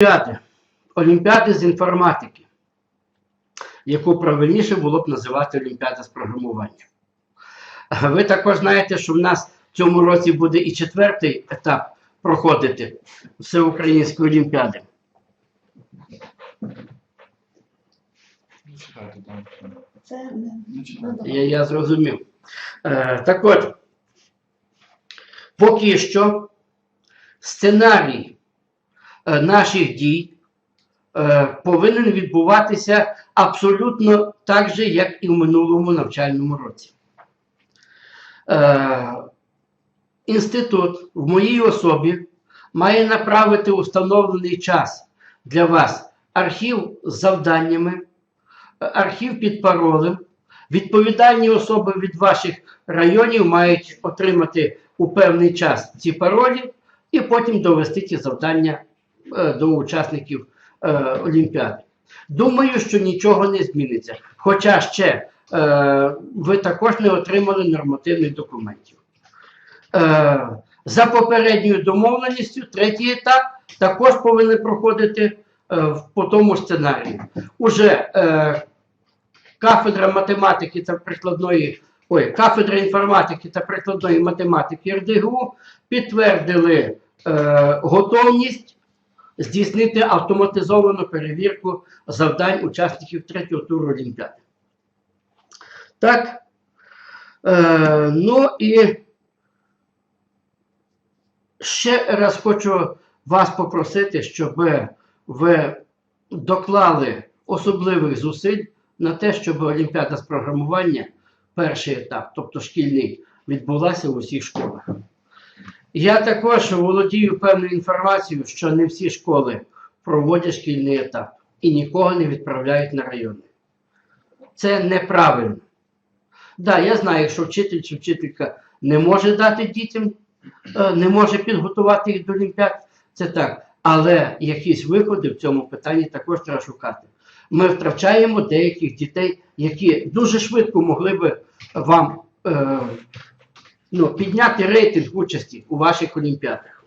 Олімпіади. Олімпіади з інформатики, яку правильніше було б називати Олімпіада з програмування. Ви також знаєте, що в нас в цьому році буде і четвертий етап проходити Всеукраїнської Олімпіади. Я, я зрозумів. Е, так от, поки що сценарій наших дій е, повинен відбуватися абсолютно так же, як і в минулому навчальному році. Е, інститут в моїй особі має направити у встановлений час для вас архів з завданнями, е, архів під паролем. Відповідальні особи від ваших районів мають отримати у певний час ці паролі і потім довести ці завдання е, до учасників е, Олімпіади. Думаю, що нічого не зміниться. Хоча ще е, ви також не отримали нормативних документів. Е, за попередньою домовленістю, третій етап також повинен проходити е, по тому сценарію. Уже е, кафедра математики та прикладної, ой, кафедра інформатики та прикладної математики РДГУ підтвердили е, готовність здійснити автоматизовану перевірку завдань учасників третього туру Олімпіади. Так. Е, ну і ще раз хочу вас попросити, щоб ви доклали особливих зусиль на те, щоб Олімпіада з програмування, перший етап, тобто шкільний, відбулася в усіх школах. Я також володію певною інформацією, що не всі школи проводять шкільний етап і нікого не відправляють на райони. Це неправильно. Так, да, я знаю, що вчитель чи вчителька не може дати дітям, е, не може підготувати їх до Олімпіад, це так. Але якісь виходи в цьому питанні також треба шукати ми втрачаємо деяких дітей, які дуже швидко могли би вам е, ну, підняти рейтинг участі у ваших олімпіадах.